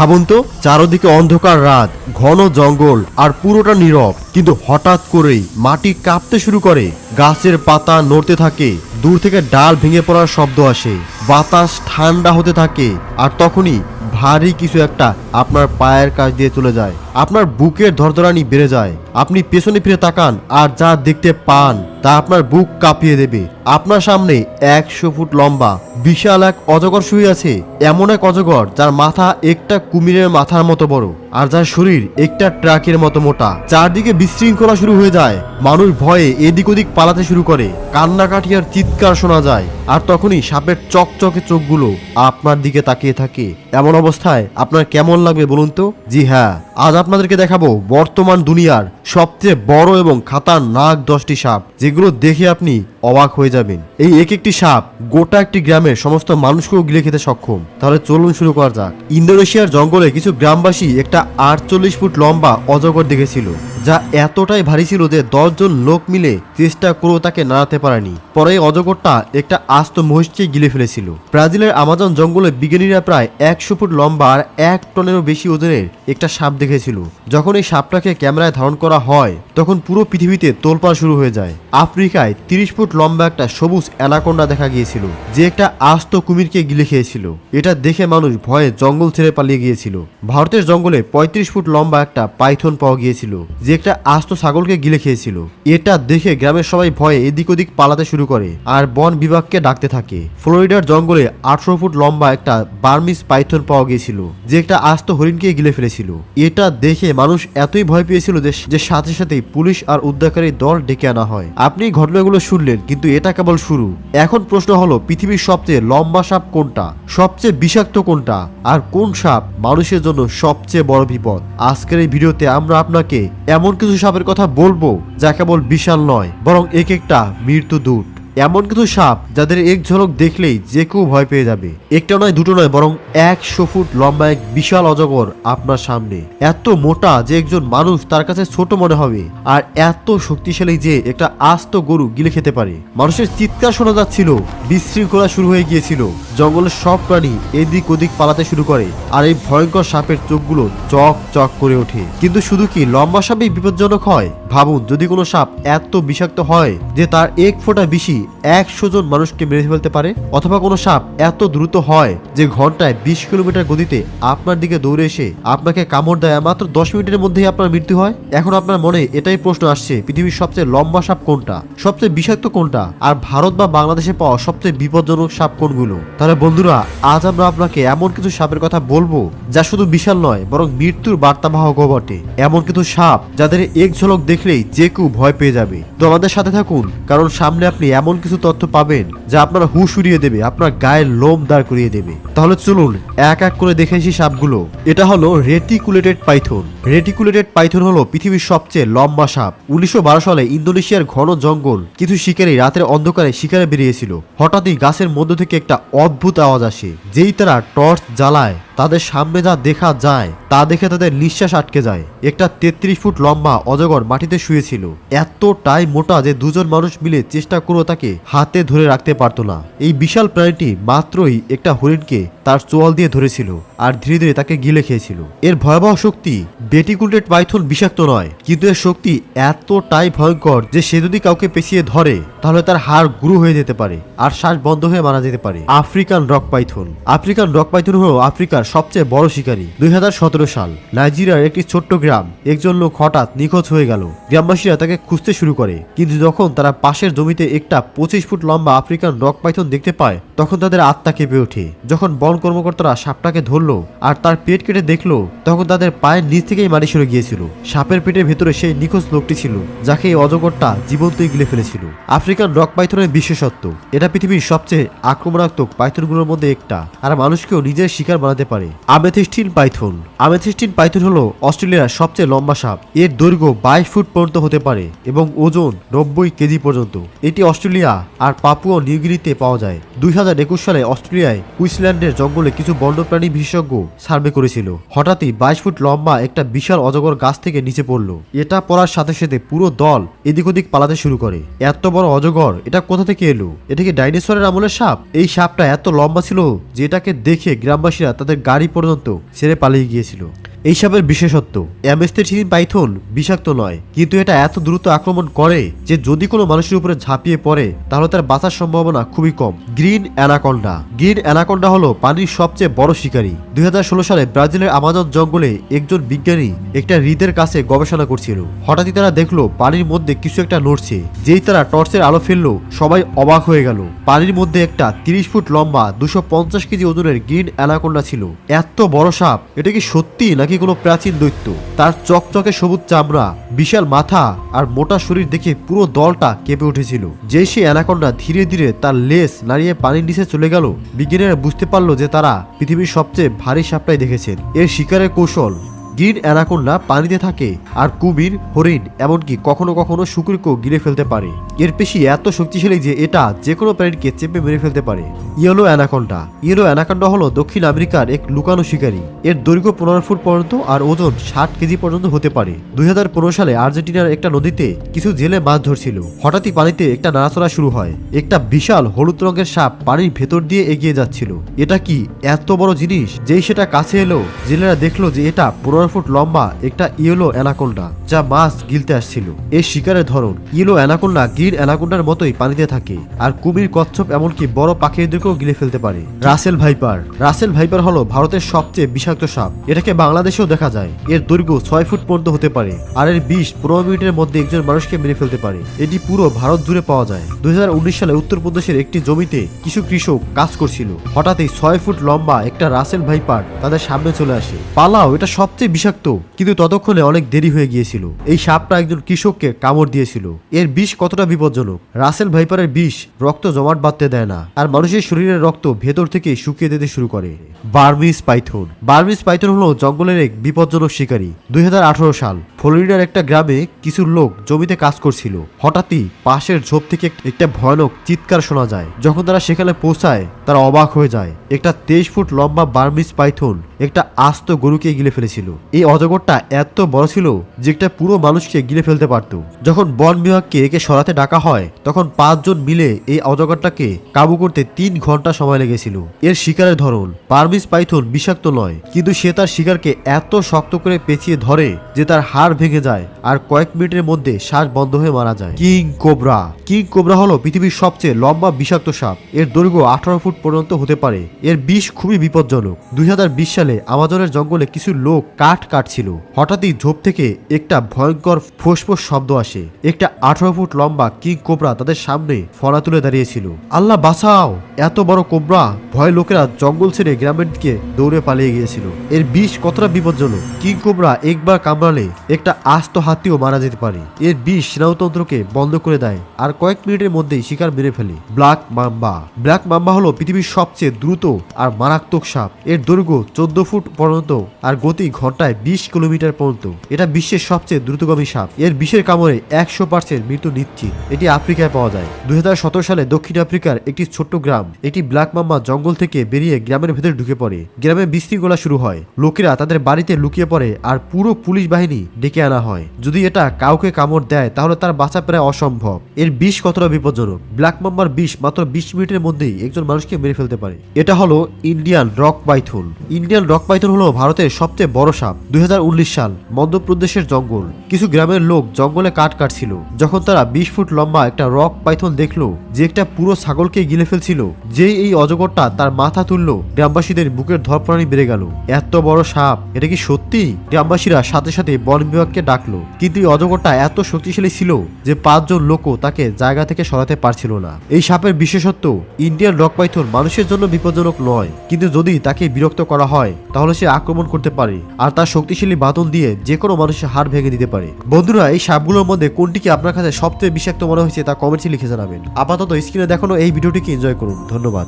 ভাবুন তো, চারদিকে অন্ধকার রাত, ঘন জঙ্গল আর পুরোটা নীরব। কিন্তু হঠাৎ করেই মাটি কাঁপতে শুরু করে। গাছের পাতা নড়তে থাকে, দূর থেকে ডাল ভেঙে পড়ার শব্দ আসে। বাতাস ঠান্ডা হতে থাকে, আর তখনই ভারী কিছু একটা আপনার পায়ের কাছ দিয়ে চলে যায়। আপনার বুকের ধরধরানি বেড়ে যায়। আপনি পেছনে ফিরে তাকান আর যা দেখতে পান তা আপনার বুক কাঁপিয়ে দেবে। আপনার সামনে একশো ফুট লম্বা, বিশাল এক অজগর শুয়ে আছে, এমন এক অজগর যার মাথা একটা কুমিরের মাথার মতো বড় আর যার শরীর একটা ট্রাকের মতো মোটা। চারদিকে বিশৃঙ্খলা শুরু হয়ে যায়। মানুষ ভয়ে এদিক ওদিক পালাতে শুরু করে। কান্নাকাটি আর চিৎকার শোনা যায়। আর তখনই সাপের চকচকে চোখগুলো আপনার দিকে তাকিয়ে থাকে। এমন অবস্থায় আপনার কেমন লাগবে বলুন তো? জি হ্যাঁ আজ আপনাদেরকে দেখাবো বর্তমান দুনিয়ার সবচেয়ে বড় এবং খাতার নাক দশটি সাপ, যেগুলো দেখে আপনি অবাক হয়ে যাবেন। এই এক একটি সাপ গোটা একটি গ্রামের সমস্ত মানুষকেও গিলে খেতে সক্ষম। তাহলে চলুন শুরু করা যাক। ইন্দোনেশিয়ার জঙ্গলে কিছু গ্রামবাসী একটা আটচল্লিশ ফুট লম্বা অজগর দেখেছিল। যা এতটাই ভারী ছিল যে দশজন লোক মিলে চেষ্টা করেও তাকে নাড়াতে পারেনি। পরে অজগরটা একটা আস্ত মহিষকে গিলে ফেলেছিল। ব্রাজিলের আমাজন জঙ্গলে বিজ্ঞানীরা প্রায় একশো ফুট লম্বা আর এক টনেরও বেশি ওজনের একটা সাপ দেখেছিল। যখন এই সাপটাকে ক্যামেরায় ধারণ করা হয়, তখন পুরো পৃথিবীতে তোলপাড় শুরু হয়ে যায়। আফ্রিকায় তিরিশ ফুট লম্বা একটা সবুজ অ্যানাকোন্ডা দেখা গিয়েছিল, যে একটা আস্ত কুমিরকে গিলে খেয়েছিল। এটা দেখে মানুষ ভয়ে জঙ্গল ছেড়ে পালিয়ে গিয়েছিল। ভারতের জঙ্গলে পঁয়ত্রিশ ফুট লম্বা একটা পাইথন পাওয়া গিয়েছিল যে একটা আস্ত ছাগলকে গিলে খেয়েছিল। এটা দেখে গ্রামের সবাই ভয়ে এদিক ওদিক পালাতে শুরু করে আর বন বিভাগকে ডাকতে থাকে। ফ্লোরিডার জঙ্গলে আঠারো ফুট লম্বা একটা বার্মিস পাইথন পাওয়া গিয়েছিল, যে একটা আস্ত হরিণকে গিলে ফেলেছিল। এটা দেখে মানুষ এতই ভয় পেয়েছিল যে যে সাথে সাথেই পুলিশ আর উদ্ধারকারী দল ডেকে আনা হয়। আপনি ঘটনাগুলো শুনলেন, কিন্তু এটা কেবল শুরু। এখন প্রশ্ন হলো, পৃথিবীর সবচেয়ে লম্বা সাপ কোনটা? সবচেয়ে বিষাক্ত কোনটা? আর কোন সাপ মানুষের জন্য সবচেয়ে বড় বিপদ? আজকের এই ভিডিওতে আমরা আপনাকে এমন কিছু সাপের কথা বলব যা কেবল বিশাল নয় বরং এক একটা মৃত্যু দূত। এমন কিছু সাপ যাদের এক ঝলক দেখলেই যে কেউ ভয় পেয়ে যাবে। একটা নয়, দুটো নয়, বরং একশো ফুট লম্বা এক বিশাল অজগর আপনার সামনে। এত মোটা যে একজন মানুষ তার কাছে ছোট মনে হবে, আর এত শক্তিশালী যে একটা আস্ত গরু গিলে খেতে পারে। মানুষের চিৎকার শোনা যাচ্ছিল, বিশৃঙ্খলা শুরু হয়ে গিয়েছিল। জঙ্গলের সব প্রাণী এদিক ওদিক পালাতে শুরু করে, আর এই ভয়ঙ্কর সাপের চোখগুলো চক চক করে ওঠে। কিন্তু শুধু কি লম্বা সাপই বিপজ্জনক হয়? ভাবুন, যদি কোনো সাপ এত বিষাক্ত হয় যে তার এক ফোঁটা বেশি একশো জন মানুষকে মেরে ফেলতে পারে? অথবা কোনো সাপ এত দ্রুত হয় যে ঘন্টায় বিশ কিলোমিটার গতিতে আপনার দিকে দৌড়ে এসে আপনাকে কামড় দেয় মাত্র দশ মিনিটের মধ্যেই আপনার মৃত্যু হয়? এখন আপনার মনে এটাই প্রশ্ন আসছে, পৃথিবীর সবচেয়ে লম্বা সাপ কোনটা? সবচেয়ে বিষাক্ত কোনটা? আর ভারত বা বাংলাদেশে পাওয়া সবচেয়ে বিপজ্জনক সাপ কোনগুলো? তাহলে বন্ধুরা, আজ আমরা আপনাকে এমন কিছু সাপের কথা বলব যা শুধু বিশাল নয়, বরং মৃত্যুর বার্তাবাহকও বটে। এমন কিছু সাপ যাদের এক ঝলক দেখলেই যে কেউ ভয় পেয়ে যাবে। তো আমাদের সাথে থাকুন, কারণ সামনে আপনি এমন কিছু তথ্য পাবেন যা আপনার হুশ উড়িয়ে দেবে, আপনার গায়ের লোম দাঁড় করিয়ে দেবে। তাহলে চলুন, এক এক করে দেখে আসি সাপগুলো। এটা হলো রেটিকুলেটেড পাইথন। রেটিকুলেটেড পাইথন হলো পৃথিবীর সবচেয়ে লম্বা সাপ। উনিশশো বারো সালে ইন্দোনেশিয়ার ঘন জঙ্গল কিছু শিকারী রাতের অন্ধকারে শিকারে বেরিয়েছিল। হঠাৎই গাছের মধ্য থেকে একটা অদ্ভুত আওয়াজ আসে, যেই তারা টর্চ জ্বালায়। তাদের সামনে যা দেখা যায়, তা দেখে তাদের নিঃশ্বাস আটকে যায়। একটা তেত্রিশ ফুট লম্বা অজগর মাটিতে শুয়েছিল। এতটাই মোটা যে দুজন মানুষ মিলে চেষ্টা করেও তাকে হাতে ধরে রাখতে পারত না। এই বিশাল প্রাণীটি মাত্রই একটা হরিণকে তার চোয়াল দিয়ে ধরেছিল আর ধীরে ধীরে তাকে গিলে খেয়েছিল। এর ভয়াবহ শক্তি বেটিকুলেটেড পাইথন বিষাক্ত নয়, কিন্তু এর শক্তি এতটাই ভয়ঙ্কর যে সে যদি কাউকে পেছিয়ে ধরে, তাহলে তার হাড় গুরু হয়ে যেতে পারে আর শ্বাস বন্ধ হয়ে মারা যেতে পারে। African rock python. African rock python হলো আফ্রিকার সবচেয়ে বড় শিকারী। দুই হাজার সতেরো সাল, নাইজেরিয়ার একটি ছোট্ট গ্রাম, একজন লোক হঠাৎ নিখোঁজ হয়ে গেল। গ্রামবাসীরা তাকে খুঁজতে শুরু করে, কিন্তু যখন তারা পাশের জমিতে একটা পঁচিশ ফুট লম্বা আফ্রিকান রক পাইথন দেখতে পায়, তখন তাদের আত্মা কেঁপে ওঠে। যখন বন কর্মকর্তারা সাপটাকে ধরলো আর তার পেট কেটে দেখল তখন তাদের পায়ের নিচ থেকেই মাটি সরে গিয়েছিল। সাপের পেটের ভেতরে সেই নিখোঁজ লোকটি ছিল, যাকে এই অজগরটা জীবন্তই গিলে ফেলেছিল। আফ্রিকান রক পাইথনের বিশেষত্ব, এটা পৃথিবীর সবচেয়ে আক্রমণাত্মক পাইথনগুলোর মধ্যে একটা, আর মানুষকেও নিজের শিকার বানাতে পারে। আমেথিস্টিন পাইথন আমেথিস্টিন পাইথন হলো অস্ট্রেলিয়ার সবচেয়ে লম্বা সাপ। এর দৈর্ঘ্য বাইশ ফুট পর্যন্ত হতে পারে এবং ওজন নব্বই কেজি পর্যন্ত। এটি অস্ট্রেলিয়া আর পাপুয়া নিউগিনিতে পাওয়া যায়। দুই হাজার একুশ সালে অস্ট্রেলিয়ায় কুইন্সল্যান্ডের জঙ্গলে কিছু বন্যপ্রাণী বিশেষজ্ঞ সার্ভে করেছিল। হঠাৎই বাইশ ফুট লম্বা একটা বিশাল অজগর গাছ থেকে নিচে পড়ল। এটা পড়ার সাথে সাথে পুরো দল এদিক ওদিক পালাতে শুরু করে। এত বড় অজগর, এটা কোথা থেকে এলো? এটা কি ডাইনোসরের আমলের সাপ? এই সাপটা এত লম্বা ছিল যে এটাকে দেখে গ্রামবাসীরা তাদের গাড়ি পর্যন্ত ছেড়ে পালিয়ে গিয়েছিল। এই সাপের বিশেষত্ব অ্যামেস্টেছিন পাইথন বিষাক্ত নয়, কিন্তু এটা এত দ্রুত আক্রমণ করে যে যদি কোনো মানুষের উপরে ঝাঁপিয়ে পড়ে, তাহলে তার বাঁচার সম্ভাবনা খুবই কম। Green anaconda. গ্রিন অ্যানাকন্ডা হলো পানির সবচেয়ে বড় শিকারী। দুই হাজার ষোলো সালে ব্রাজিলের আমাজন জঙ্গলে একজন বিজ্ঞানী একটা হৃদের কাছে গবেষণা করছিল। হঠাৎই তারা দেখল পানির মধ্যে কিছু একটা নড়ছে। যেই তারা টর্চের আলো ফেলল, সবাই অবাক হয়ে গেল। পানির মধ্যে একটা তিরিশ ফুট লম্বা দুশো কেজি ওজনের গ্রিন অ্যানাকন্ডা ছিল। এত বড় সাপ, এটা কি সত্যি নাকি কোনো প্রাচীন দৈত্য। তার চকচকে সবুজ চামড়া, বিশাল মাথা আর মোটা শরীর দেখে পুরো দলটা কেঁপে উঠেছিল। যে সে অ্যানাকন্ডা ধীরে ধীরে তার লেস নাড়িয়ে পানির নিচে চলে গেল। বিজ্ঞানীরা বুঝতে পারল যে তারা পৃথিবীর সবচেয়ে ভারী সাপটাই দেখেছেন। এর শিকারের কৌশল গ্রিন অ্যানাকোন্ডা পানিতে থাকে আর কুমির, হরিণ এমনকি কখনো কখনো শুকুরকেও গিরে ফেলতে পারে। এর পেশি এত শক্তিশালী যে এটা যে কোনো প্রাণীকে চেপে মেরে ফেলতে পারে। Yellow anaconda. ইয়েলো অ্যানাকোন্ডা হলো দক্ষিণ আমেরিকার এক লুকানো শিকারী। এর দৈর্ঘ্য পনেরো ফুট পর্যন্ত আর ওজন ষাট কেজি পর্যন্ত হতে পারে। দুই হাজার পনেরো সালে আর্জেন্টিনার একটা নদীতে কিছু জেলে মাছ ধরছিল। হঠাৎই পানিতে একটা নাড়াচড়া শুরু হয়। একটা বিশাল হলুদ রঙের সাপ পানির ভেতর দিয়ে এগিয়ে যাচ্ছিল। এটা কি এত বড় জিনিস? যেই সেটা কাছে এলো, জেলেরা দেখল যে এটা পনেরো ফুট লম্বা একটা ইয়েলো অ্যানাকোন্ডা, যা মাছ গিলতে আসছিল। এর শিকারের ধরন, ইয়েলো অ্যানাকোন্ডা গ্রিন অ্যানাকোন্ডার মতোই পানিতে থাকে, আর কুমির, কচ্ছপ, এমনকি বড় পাখিদেরকেও গিলে ফেলতে পারে। রাসেল ভাইপার রাসেল ভাইপার হলো ভারতের সবচেয়ে বিষাক্ত সাপ। এটাকে বাংলাদেশেও দেখা যায়। এর দৈর্ঘ্য ছয় ফুট পর্যন্ত হতে পারে, আর এর বিষ পনেরো মিনিটের মধ্যে একজন মানুষকে মেরে ফেলতে পারে। এটি পুরো ভারত জুড়ে পাওয়া যায়। দুই হাজার উনিশ সালে উত্তরপ্রদেশের একটি জমিতে কিছু কৃষক কাজ করছিল। হঠাৎই ছয় ফুট লম্বা একটা রাসেল ভাইপার তাদের সামনে চলে আসে। পালাও, এটা সবচেয়ে বিষাক্ত, কিন্তু ততক্ষণে অনেক দেরি হয়ে গিয়েছিল। এই সাপটা একজন কৃষককে কামড় দিয়েছিল। এর বিষ কতটা বিপজ্জনক? রাসেল ভাইপারের বিষ রক্ত জমাট বাঁধতে দেয় না, আর মানুষের শরীরের রক্ত ভেতর থেকে শুকিয়ে দিতে শুরু করে। Burmese Python. বার্মিস পাইথন হলো জঙ্গলের এক বিপজ্জনক শিকারী। দুই হাজার আঠারো সাল, ফ্লোরিডার একটা গ্রামে কিছু লোক জমিতে কাজ করছিল। হঠাৎই পাশের ঝোপ থেকে একটা ভয়ানক চিৎকার শোনা যায়। যখন তারা সেখানে পৌঁছায়, তারা অবাক হয়ে যায়। একটা তেইশ ফুট লম্বা বার্মিস পাইথন একটা আস্ত গরুকে গিলে ফেলেছিল। এই অজগরটা এত বড় ছিল যে একটা পুরো মানুষকে গিলে ফেলতে পারত। যখন বন বিভাগকে একে সরাতে ডাকা হয়, তখন পাঁচজন মিলে এই অজগরটাকে কাবু করতে তিন ঘণ্টা সময় লেগেছিল। এর শিকারের ধরন বার্মিস পাইথন বিষাক্ত নয়, কিন্তু সে তার শিকারকে এত শক্ত করে পেঁচিয়ে ধরে যে তার হাড় ভেঙে যায় আর কয়েক মিনিটের মধ্যে শ্বাস বন্ধ হয়ে মারা যায়। King cobra. কিং কোবরা হলো পৃথিবীর সবচেয়ে লম্বা বিষাক্ত সাপ। এর দৈর্ঘ্য আঠারো ফুট পর্যন্ত হতে পারে। এর বিষ খুবই বিপজ্জনক। দুই হাজার বিশ সালে আমাজনের জঙ্গলে কিছু লোক কাঠ কাটছিল হঠাৎই ঝোপ থেকে একটা ভয়ঙ্কর ফোসফোস শব্দ আসে। একটা আঠারো ফুট লম্বা কিং কোবরা তাদের সামনে ফনা তুলে দাঁড়িয়েছিল। আল্লাহ, বাঁচাও! এত বড় কোবরা! ভয় লোকেরা জঙ্গল ছেড়ে গ্রামের দিকে দৌড়ে পালিয়ে গিয়েছিল। এর বিষ কতটা বিপজ্জনক! কিং কোবরা একবার কামড়ালে একটা আস্ত হাতিও মারা যেতে পারে। এর বিষ স্নায়ুতন্ত্রকে বন্ধ করে দেয় আর কয়েক মিনিটের মধ্যেই শিকার মেরে ফেলে। Black mamba. ব্ল্যাক মাম্বা হলো পৃথিবীর সবচেয়ে দ্রুত আর মারাত্মক সাপ। এর দৈর্ঘ্য চোদ্দ ফুট পর্যন্ত আর গতি ঘন্টায় বিশ কিলোমিটার পর্যন্ত। এটা বিশ্বের সবচেয়ে দ্রুতগামী সাপ। এর বিষের কামড়ে একশো পার্সেন্ট মৃত্যু নিশ্চিত। এটি আফ্রিকায় পাওয়া যায়। দুই হাজার সতেরো সালে দক্ষিণ আফ্রিকার একটি ছোট্ট গ্রাম, এটি ব্ল্যাক মাম্মা জঙ্গল থেকে বেরিয়ে গ্রামের ভেতরে ঢুকে পড়ে। গ্রামে বিশৃঙ্খলা শুরু হয়। লোকেরা তাদের বাড়িতে লুকিয়ে পড়ে আর পুরো পুলিশ বাহিনী ডেকে আনা হয়। যদি এটা কাউকে কামড় দেয়, তাহলে তার বাঁচা প্রায় অসম্ভব। এর বিষ কতটা বিপজ্জনক? ব্ল্যাক মাম্মার বিষ মাত্র বিশ মিনিটের মধ্যেই একজন মানুষকে মেরে ফেলতে পারে। এটা হলো Indian rock python. Indian rock python হলো ভারতের সবচেয়ে বড় সাপ। দুই হাজার উনিশ সাল, মধ্যপ্রদেশের জঙ্গল। কিছু গ্রামের লোক জঙ্গলে কাঠ কাটছিল। যখন তারা বিশ ফুট লম্বা একটা রক পাইথন দেখল, যে একটা পুরো ছাগলকে গিলে ফেলছিল, যেই এই অজগরটা তার মাথা তুললো, গ্রামবাসীদের বুকের ধরপড়ানি বেড়ে গেল। এত বড় সাপ, এটা কি সত্যি? গ্রামবাসীরা সাথে সাথে বন বিভাগকে ডাকলো, কিন্তু এই অজগরটা এত শক্তিশালী ছিল যে পাঁচজন লোকও তাকে জায়গা থেকে সরাতে পারছিল না। এই সাপের বিশেষত্ব, ইন্ডিয়ান রক পাইথন মানুষের জন্য বিপজ্জনক নয়, কিন্তু যদি তাকে বিরক্ত করা হয়, তাহলে সে আক্রমণ করতে পারে। আর তার শক্তিশালী বাতল দিয়ে যে কোনো মানুষের হার ভেঙে দিতে পারে। বন্ধুরা, এই সাপগুলোর মধ্যে কোনটিকে আপনার কাছে সবচেয়ে বিষাক্ত মনে হয়েছে তা কমেন্টে লিখে জানাবেন। আপাতত স্ক্রিনে দেখানো এই ভিডিওটিকে এনজয় করুন। ধন্যবাদ।